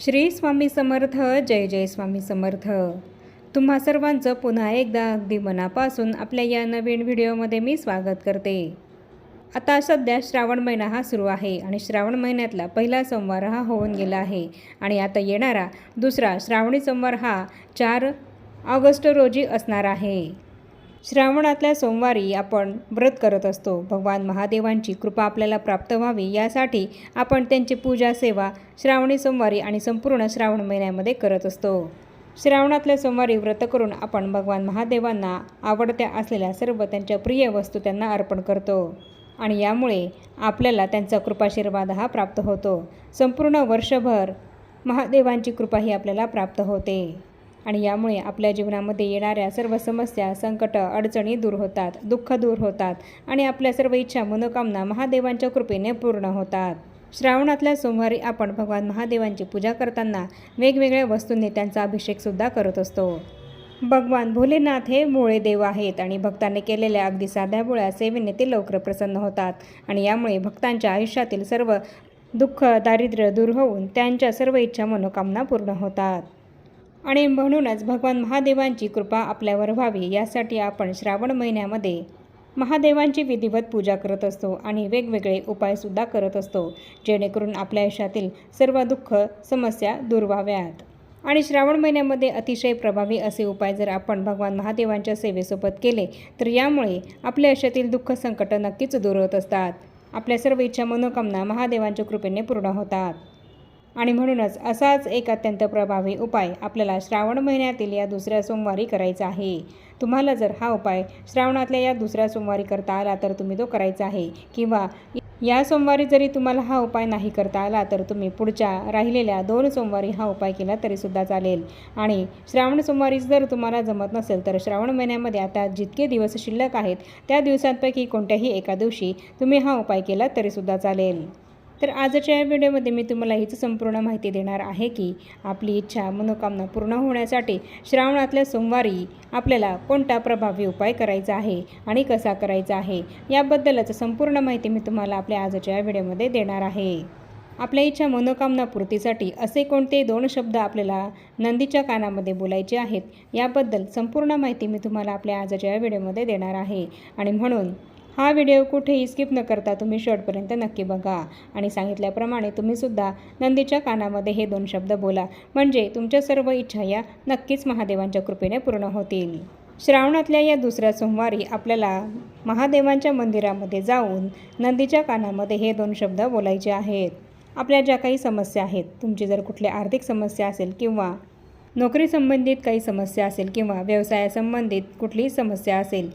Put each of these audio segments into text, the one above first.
श्री स्वामी समर्थ जय जय स्वामी समर्थ. तुम्हा सर्वांचं पुन्हा एकदा अगदी मनापासून आपल्या या नवीन व्हिडिओमध्ये मी स्वागत करते. आता सध्या श्रावण महिना हा सुरू आहे आणि श्रावण महिन्यातला पहिला सोमवार हा होऊन गेला आहे आणि आता येणारा दुसरा श्रावणी सोमवार हा चार ऑगस्ट रोजी असणार आहे. श्रावणातल्या सोमवारी आपण व्रत करत असतो. भगवान महादेवांची कृपा आपल्याला प्राप्त व्हावी यासाठी आपण त्यांची पूजा सेवा श्रावणी सोमवारी आणि संपूर्ण श्रावण महिन्यामध्ये करत असतो. श्रावणातल्या सोमवारी व्रत करून आपण भगवान महादेवांना आवडत्या असलेल्या सर्व त्यांच्या प्रिय वस्तू त्यांना अर्पण करतो. आणि यामुळे आपल्याला त्यांचा कृपाशीर्वाद हा प्राप्त होतो. संपूर्ण वर्षभर महादेवांची कृपा ही आपल्याला प्राप्त होते. आणि यामुळे आपल्या जीवनामध्ये येणाऱ्या सर्व समस्या संकट अडचणी दूर होतात दुःख दूर होतात आणि आपल्या सर्व इच्छा मनोकामना महादेवांच्या कृपेने पूर्ण होतात. श्रावणातल्या सोमवारी आपण भगवान महादेवांची पूजा करताना वेगवेगळ्या वस्तूंनी त्यांचा अभिषेकसुद्धा करत असतो. भगवान भोलेनाथ हे भोळे देव आहेत आणि भक्तांनी केलेल्या अगदी साध्या भोळ्या सेवेने ते लवकर प्रसन्न होतात आणि यामुळे भक्तांच्या आयुष्यातील सर्व दुःख दारिद्र्य दूर होऊन त्यांच्या सर्व इच्छा मनोकामना पूर्ण होतात. आणि म्हणूनच भगवान महादेवांची कृपा आपल्यावर व्हावी यासाठी आपण श्रावण महिन्यामध्ये महादेवांची विधिवत पूजा करत असतो आणि वेगवेगळे उपायसुद्धा करत असतो जेणेकरून आपल्या आयुष्यातील सर्व दुःख समस्या दूर व्हाव्यात. आणि श्रावण महिन्यामध्ये अतिशय प्रभावी असे उपाय जर आपण भगवान महादेवांच्या सेवेसोबत केले तर यामुळे आपल्या आयुष्यातील दुःख संकट नक्कीच दूर होत असतात. आपल्या सर्व इच्छा मनोकामना महादेवांच्या कृपेने पूर्ण होतात. आणि म्हणूनच असाच एक अत्यंत प्रभावी उपाय आपल्याला श्रावण महिन्यातील या दुसऱ्या सोमवारी करायचा आहे. तुम्हाला जर हा उपाय श्रावणातल्या या दुसऱ्या सोमवारी करता आला तर तुम्ही तो करायचा आहे. किंवा या सोमवारी जरी तुम्हाला हा उपाय नाही करता आला तर तुम्ही पुढच्या राहिलेल्या दोन सोमवारी हा उपाय केला तरीसुद्धा चालेल. आणि श्रावण सोमवारी जर तुम्हाला जमत नसेल तर श्रावण महिन्यामध्ये आता जितके दिवस शिल्लक आहेत त्या दिवसांपैकी कोणत्याही एका दिवशी तुम्ही हा उपाय केला तरीसुद्धा चालेल. तर आजच्या या व्हिडिओमध्ये मी तुम्हाला हीच संपूर्ण माहिती देणार आहे की आपली इच्छा मनोकामना पूर्ण होण्यासाठी श्रावणातल्या सोमवारी आपल्याला कोणता प्रभावी उपाय करायचा आहे आणि कसा करायचा आहे याबद्दलच संपूर्ण माहिती मी तुम्हाला आपल्या आजच्या या व्हिडिओमध्ये देणार आहे. आपल्या इच्छा मनोकामना पूर्तीसाठी असे कोणते दोन शब्द आपल्याला नंदीच्या कानामध्ये बोलायचे आहेत याबद्दल संपूर्ण माहिती मी तुम्हाला आपल्या आजच्या या व्हिडिओमध्ये देणार आहे. आणि म्हणून हा व्हिडिओ कुठेही स्किप न करता तुम्ही शेवटपर्यंत नक्की बघा. आणि सांगितल्याप्रमाणे तुम्हीसुद्धा नंदीच्या कानामध्ये हे दोन शब्द बोला. म्हणजे तुमच्या सर्व इच्छा या नक्कीच महादेवांच्या कृपेने पूर्ण होतील. श्रावणातल्या या दुसऱ्या सोमवारी आपल्याला महादेवांच्या मंदिरामध्ये जाऊन नंदीच्या कानामध्ये हे दोन शब्द बोलायचे आहेत. आपल्या ज्या काही समस्या आहेत तुमची जर कुठली आर्थिक समस्या असेल किंवा नोकरी संबंधित काही समस्या असेल किंवा व्यवसायासंबंधित कुठलीही समस्या असेल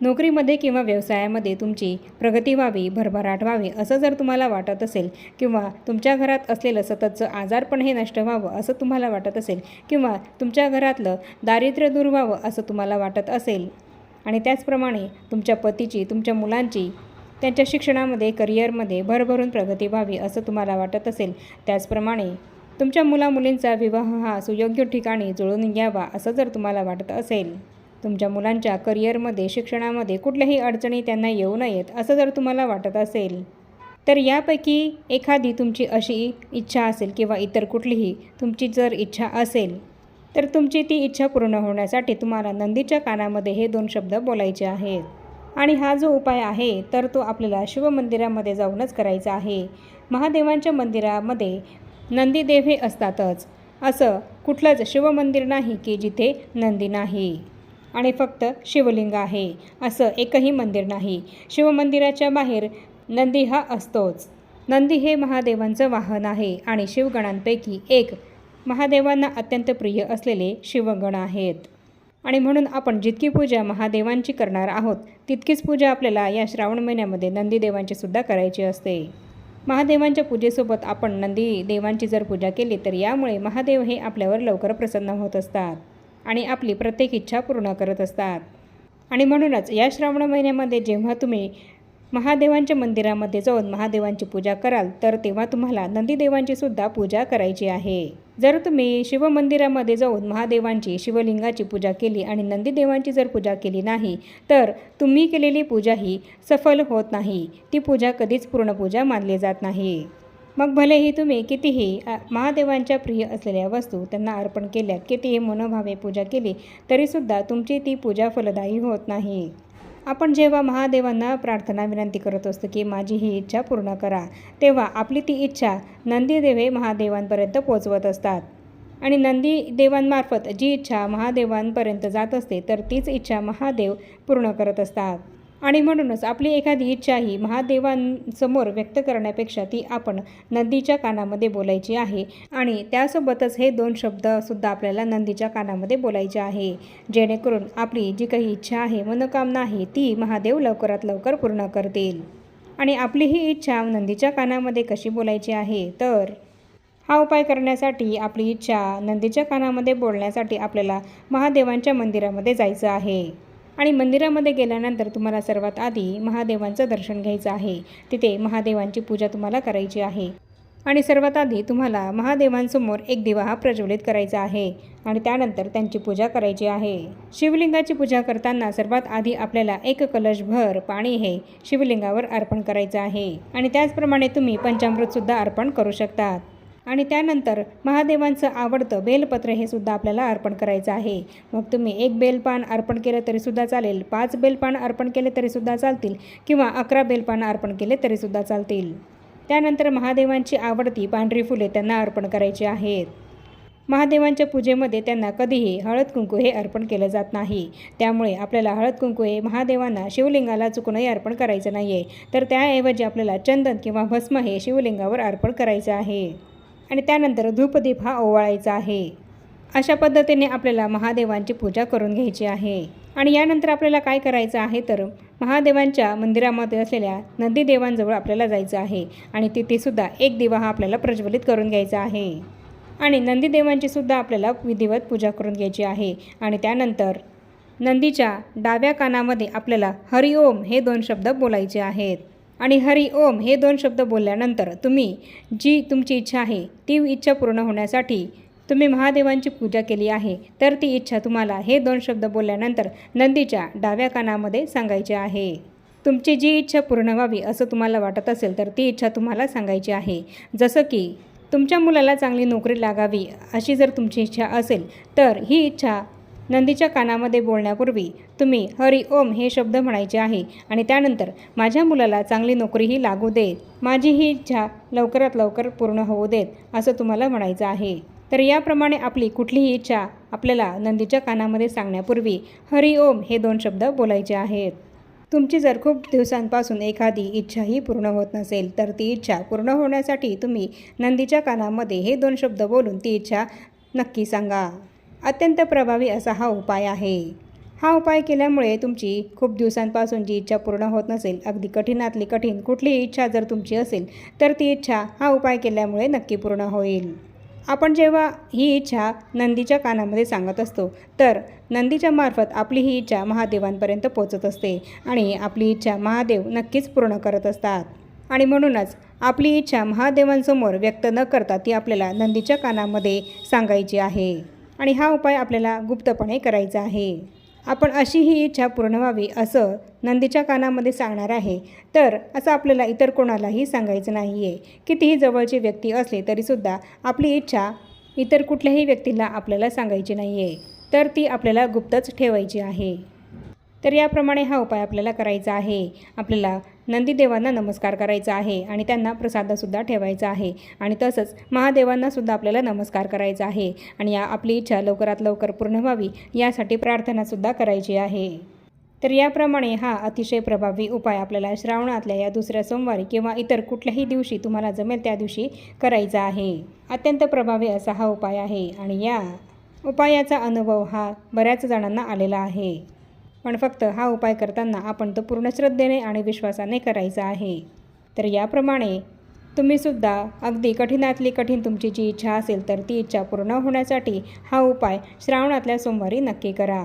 नोकरीमध्ये किंवा व्यवसायामध्ये तुमची प्रगती व्हावी भरभराट व्हावी असं जर तुम्हाला वाटत असेल किंवा तुमच्या घरात असलेलं सततचं आजारपण हे नष्ट व्हावं असं तुम्हाला वाटत असेल किंवा तुमच्या घरातलं दारिद्र्य दूर व्हावं असं तुम्हाला वाटत असेल आणि त्याचप्रमाणे तुमच्या पतीची तुमच्या मुलांची त्यांच्या शिक्षणामध्ये करिअरमध्ये भरभरून प्रगती व्हावी असं तुम्हाला वाटत असेल त्याचप्रमाणे तुमच्या मुलामुलींचा विवाह हा सुयोग्य ठिकाणी जुळून घ्यावा असं जर तुम्हाला वाटत असेल. तुमच्या मुलांच्या करिअरमध्ये शिक्षणामध्ये कुठल्याही अडचणी त्यांना येऊ नयेत असं जर तुम्हाला वाटत असेल तर यापैकी एखादी तुमची अशी इच्छा असेल किंवा इतर कुठलीही तुमची जर इच्छा असेल तर तुमची ती इच्छा पूर्ण होण्यासाठी तुम्हाला नंदीच्या कानामध्ये हे दोन शब्द बोलायचे आहेत. आणि हा जो उपाय आहे तर तो आपल्याला शिवमंदिरामध्ये जाऊनच करायचा आहे. महादेवांच्या मंदिरामध्ये नंदीदेव हे असतातच असं कुठलंच शिवमंदिर नाही की जिथे नंदी नाही. आणि फक्त शिवलिंग आहे. असं एकही मंदिर नाही. शिवमंदिराच्या बाहेर नंदी हा असतोच. नंदी हे महादेवांचं वाहन आहे आणि शिवगणांपैकी एक महादेवांना अत्यंत प्रिय असलेले शिवगण आहेत. आणि म्हणून आपण जितकी पूजा महादेवांची करणार आहोत तितकीच पूजा आपल्याला या श्रावण महिन्यामध्ये नंदीदेवांची सुद्धा करायची असते. महादेवांच्या पूजेसोबत आपण नंदी देवांची जर पूजा केली तर यामुळे महादेव हे आपल्यावर लवकर प्रसन्न होत असतात. आणि आपली प्रत्येक इच्छा पूर्ण करत असतात. आणि म्हणूनच या श्रावण महिन्यामध्ये जेव्हा तुम्ही महादेवांच्या मंदिरामध्ये जाऊन महादेवांची पूजा कराल तर तेव्हा तुम्हाला नंदीदेवांची सुद्धा पूजा करायची आहे. जर तुम्ही शिवमंदिरामध्ये जाऊन महादेवांची शिवलिंगाची पूजा केली आणि नंदीदेवांची जर पूजा केली नाही तर तुम्ही केलेली पूजा ही सफल होत नाही. ती पूजा कधीच पूर्ण पूजा मानली जात नाही. मग भलेही तुम्ही कितीही महादेवांच्या प्रिय असलेल्या वस्तू त्यांना अर्पण केल्या कितीही मनोभावे पूजा केली तरीसुद्धा तुमची ती पूजा फलदायी होत नाही. आपण जेव्हा महादेवांना प्रार्थना विनंती करत असतो की माझी ही इच्छा पूर्ण करा तेव्हा आपली ती इच्छा नंदीदेवे महादेवांपर्यंत पोचवत असतात. आणि नंदी देवांमार्फत जी इच्छा महादेवांपर्यंत जात असते तर तीच इच्छा महादेव पूर्ण करत असतात. आणि म्हणूनच आपली एखादी इच्छा ही महादेवांसमोर व्यक्त करण्यापेक्षा ती आपण नंदीच्या कानामध्ये बोलायची आहे. आणि त्यासोबतच हे दोन शब्दसुद्धा आपल्याला नंदीच्या कानामध्ये बोलायचे आहे. जेणेकरून आपली जी काही इच्छा आहे मनोकामना आहे ती महादेव लवकरात लवकर पूर्ण करतील. आणि आपली ही इच्छा नंदीच्या कानामध्ये कशी बोलायची आहे? तर हा उपाय करण्यासाठी आपली इच्छा नंदीच्या कानामध्ये बोलण्यासाठी आपल्याला महादेवांच्या मंदिरामध्ये जायचं आहे. आणि मंदिरामध्ये गेल्यानंतर तुम्हाला सर्वात आधी महादेवांचं दर्शन घ्यायचं आहे. तिथे महादेवांची पूजा तुम्हाला करायची आहे. आणि सर्वात आधी तुम्हाला महादेवांसमोर एक दिवा हा प्रज्वलित करायचा आहे आणि त्यानंतर त्यांची पूजा करायची आहे. शिवलिंगाची पूजा करताना सर्वात आधी आपल्याला एक कलशभर पाणी हे शिवलिंगावर अर्पण करायचं आहे. आणि त्याचप्रमाणे तुम्ही पंचामृतसुद्धा अर्पण करू शकतात. आणि त्यानंतर महादेवांचं आवडतं बेलपत्र हे सुद्धा आपल्याला अर्पण करायचं आहे. मग तुम्ही एक बेलपान अर्पण केलं तरीसुद्धा चालेल पाच बेलपान अर्पण केले तरीसुद्धा चालतील किंवा अकरा बेलपान अर्पण केले तरीसुद्धा चालतील. त्यानंतर महादेवांची आवडती पांढरी फुले त्यांना अर्पण करायची आहेत. महादेवांच्या पूजेमध्ये त्यांना कधीही हळद कुंकू हे अर्पण केलं जात नाही. त्यामुळे आपल्याला हळद कुंकू हे महादेवांना शिवलिंगाला चुकूनही अर्पण करायचं नाही आहे तर त्याऐवजी आपल्याला चंदन किंवा भस्म हे शिवलिंगावर अर्पण करायचं आहे. आणि त्यानंतर धूपदीप हा ओवाळायचा आहे. अशा पद्धतीने आपल्याला महादेवांची पूजा करून घ्यायची आहे. आणि यानंतर आपल्याला काय करायचं आहे तर महादेवांच्या मंदिरामध्ये असलेल्या नंदीदेवांजवळ आपल्याला जायचं आहे. आणि तिथेसुद्धा एक दिवा हा आपल्याला प्रज्वलित करून घ्यायचा आहे. आणि नंदीदेवांची सुद्धा आपल्याला विधिवत पूजा करून घ्यायची आहे. आणि त्यानंतर नंदीच्या डाव्या कानामध्ये आपल्याला हरिओम हे दोन शब्द बोलायचे आहेत. आणि हरी ओम हे दोन शब्द बोलल्यानंतर तुम्ही जी तुमची इच्छा आहे ती इच्छा पूर्ण होण्यासाठी तुम्ही महादेवांची पूजा केली आहे तर ती इच्छा तुम्हाला हे दोन शब्द बोलल्यानंतर नंदीच्या डाव्या कानामध्ये सांगायची आहे. तुमची जी इच्छा पूर्ण व्हावी असं तुम्हाला वाटत असेल तर ती इच्छा तुम्हाला सांगायची आहे. जसं की तुमच्या मुलाला चांगली नोकरी लागावी अशी जर तुमची इच्छा असेल तर ही इच्छा नंदीच्या कानामध्ये बोलण्यापूर्वी तुम्ही हरी ओम हे शब्द म्हणायचे आहे आणि त्यानंतर माझ्या मुलाला चांगली नोकरीही लागू देत माझी ही इच्छा लवकरात लवकर पूर्ण होऊ देत असं तुम्हाला म्हणायचं आहे. तर याप्रमाणे आपली कुठलीही इच्छा आपल्याला नंदीच्या कानामध्ये सांगण्यापूर्वी हरी ओम हे दोन शब्द बोलायचे आहेत. तुमची जर खूप दिवसांपासून एखादी इच्छाही पूर्ण होत नसेल तर ती इच्छा पूर्ण होण्यासाठी तुम्ही नंदीच्या कानामध्ये हे दोन शब्द बोलून ती इच्छा नक्की सांगा. अत्यंत प्रभावी असा हा उपाय आहे. हा उपाय केल्यामुळे तुमची खूप दिवसांपासून जी इच्छा पूर्ण होत नसेल अगदी कठीणातली कठीण कुठलीही इच्छा जर तुमची असेल तर ती इच्छा हा उपाय केल्यामुळे नक्की पूर्ण होईल. आपण जेव्हा ही इच्छा नंदीच्या कानामध्ये सांगत असतो तर नंदीच्या मार्फत आपली ही इच्छा महादेवांपर्यंत पोचत असते आणि आपली इच्छा महादेव नक्कीच पूर्ण करत असतात. आणि म्हणूनच आपली इच्छा महादेवांसमोर व्यक्त न करता ती आपल्याला नंदीच्या कानामध्ये सांगायची आहे. आणि हा उपाय आपल्याला गुप्तपणे करायचा आहे. आपण अशी ही इच्छा पूर्ण व्हावी असं नंदीच्या कानामध्ये सांगणार आहे. तर असं आपल्याला इतर कोणालाही सांगायचं नाही आहे कितीही जवळची व्यक्ती असली तरीसुद्धा आपली इच्छा इतर कुठल्याही व्यक्तीला आपल्याला सांगायची नाही आहे तर ती आपल्याला गुप्तच ठेवायची आहे. तर याप्रमाणे हा उपाय आपल्याला करायचा आहे. आपल्याला नंदीदेवांना नमस्कार करायचा आहे आणि त्यांना प्रसादसुद्धा ठेवायचा आहे. आणि तसंच महादेवांनासुद्धा आपल्याला नमस्कार करायचा आहे. आणि या आपली इच्छा लवकरात लवकर पूर्ण व्हावी यासाठी प्रार्थनासुद्धा करायची आहे. तर याप्रमाणे हा अतिशय प्रभावी उपाय आपल्याला श्रावणातल्या या दुसऱ्या सोमवारी किंवा इतर कुठल्याही दिवशी तुम्हाला जमेल त्या दिवशी करायचा आहे. अत्यंत प्रभावी असा हा उपाय आहे. आणि या उपायाचा अनुभव हा बऱ्याच जणांना आलेला आहे. पण फक्त हा उपाय करताना आपण तो पूर्ण श्रद्धेने आणि विश्वासाने करायचा आहे. तर याप्रमाणे तुम्हीसुद्धा अगदी कठीणातली कठीण तुमची जी इच्छा असेल तर ती इच्छा पूर्ण होण्यासाठी हा उपाय श्रावणातल्या सोमवारी नक्की करा.